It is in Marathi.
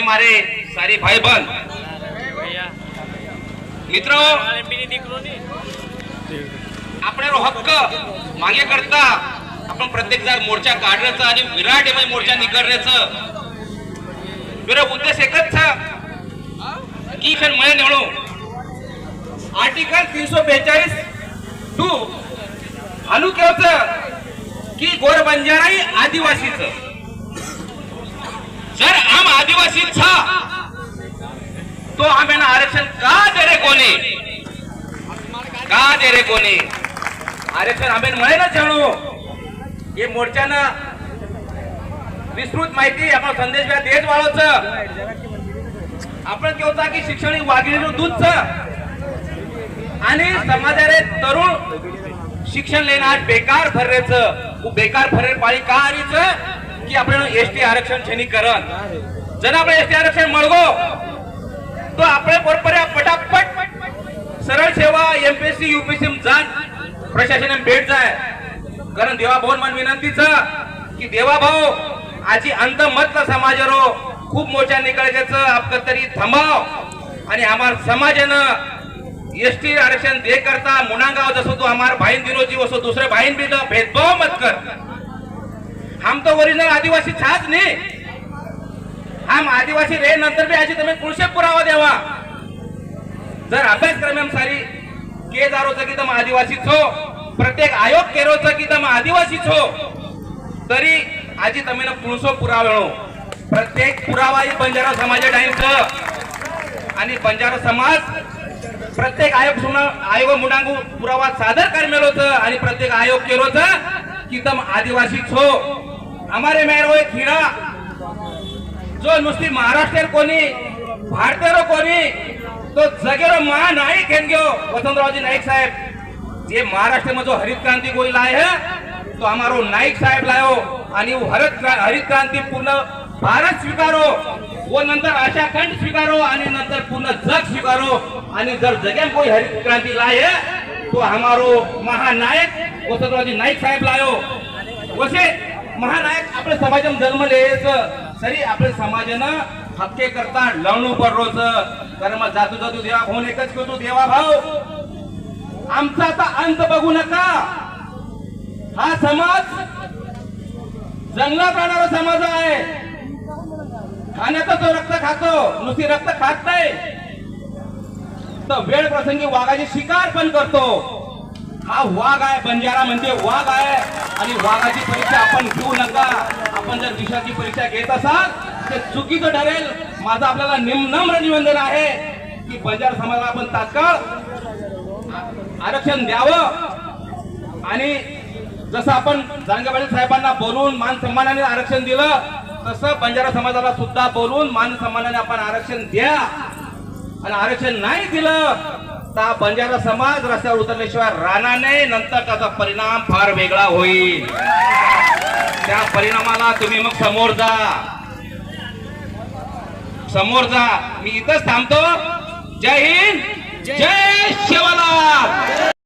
मारे सारे भाई बहन मित्र आपल्याला हक्क मागे करता आपण प्रत्येक जण मोर्चा काढण्याचं आणि विराट एम मोर्चा निघण्याचं मेरा उद्देश एकच था की फिर मैं निवडू आर्टिकल तीनशे बेचाळीस टू हालू केवचं की गोर बंजाराई आदिवासीच. जर आदिवासी था तो हमें ना आरक्षण का दे रहे को का दे रहे को आरक्षण हमें मळे ना जाणो मोर्चा ना विस्तृत माहिती आपण संदेश व्या देत वाळोच आपण केवता की शिक्षण ही वाघिणीचं दूध आणि समाजाने तरुण शिक्षण लेन आज बेकार फरेच बेकार फरेर पाणी का आलीच? की आपण एसटी आरक्षण छेनी करण जर आपण एसटी आरक्षण मळगो तो આપણે બરોબર फटाफट सरळ सेवा एमपीएससी युपीएससी जाण प्रशासन भेट जाय कारण देवा भाऊ मन विनंतीच की देवा भाऊ आजी अंत मत समाजारो खूप मोठ्या निकळायचं आपलं तरी थांबाव आणि आम्हाला समाजानं एसटी आरक्षण दे करता मुनागाव जसो तू हमार भाईन दिनोजी वसो दुसरे भाईन भी तो भेदभाव मत कर हम तो ओरिजिनल आदिवासी छाच नाही काम आदिवासी रे नंतर बी आजी तुम्ही कृषी पुरावा द्यावा. जर अभ्यासक्रम सारी के दारोचं की तम आदिवासी छो प्रत्येक आयोग केरोचं की तम आदिवासी छो तरी आजी તમે पुणसो पुरावणो प्रत्येक पुरावा ही बंजारा समाज टाइमचं आणि बंजारा समाज प्रत्येक आयोग सुना आयोग मुडांगू पुरावा सादर करमेलोच आणि प्रत्येक आयोग केलोच की तम आदिवासी छो हमारे मेरो एक हिरा जो नुसती महाराष्ट्र कोणी भारतीय कोणी तो जगेरो महानायक हेन गयो वसंतरावजी नाईक साहेब. जे महाराष्ट्र में जो हरित क्रांति कोई लाए है तो हमारो नाईक साहेब लायो. आणि हरित हरित क्रांती पूर्ण भारत स्वीकारो वो नंतर आशा खंड स्वीकारो आणि नंतर पूर्ण जग स्वीकारो. आणि जर जगेम कोई हरित क्रांति लाए है तो हमारो महानायक वसंतरावजी नाईक साहेब लायो. वसे महानायक आपल्या जन्म जन्मलेच सरी आपल्या समाजानं हक्के करता लढणू पडरोच कारण मग जातू जातू देवा भाऊन एकच करतो देवा भाऊ. आमचा आता अंत बघू नका. हा समाज जंगलात राहणारा समाज आहे. खाण्याचा तो रक्त खातो नुसती रक्त खात नाही. तर वेळ प्रसंगी वाघाची शिकार पण करतो. हा वाघ आहे बंजारा म्हणजे वाघ आहे. आणि वाघाची परीक्षा आपण घेऊ नका. आपण जर विषयाची परीक्षा घेत असाल तर चुकीचं ठरेल. माझं आपल्याला निम्नम्र निवेदन आहे की बंजार समाजाला आपण तात्काळ आरक्षण द्यावं. आणि जसं आपण जांगे साहेबांना बोलून मान सन्मानाने आरक्षण दिलं तसं बंजारा समाजाला सुद्धा बोलून मान सन्मानाने आपण आरक्षण द्या. आणि आरक्षण नाही दिलं तर बंजारा समाज रस्त्यावर उतरल्याशिवाय राहणार नाही. नंतर त्याचा परिणाम फार वेगळा होईल. त्या परिणामाला तुम्ही मग समोर जा. समोर जा. मी इथंच थांबतो. जय हिंद. जय शिवाला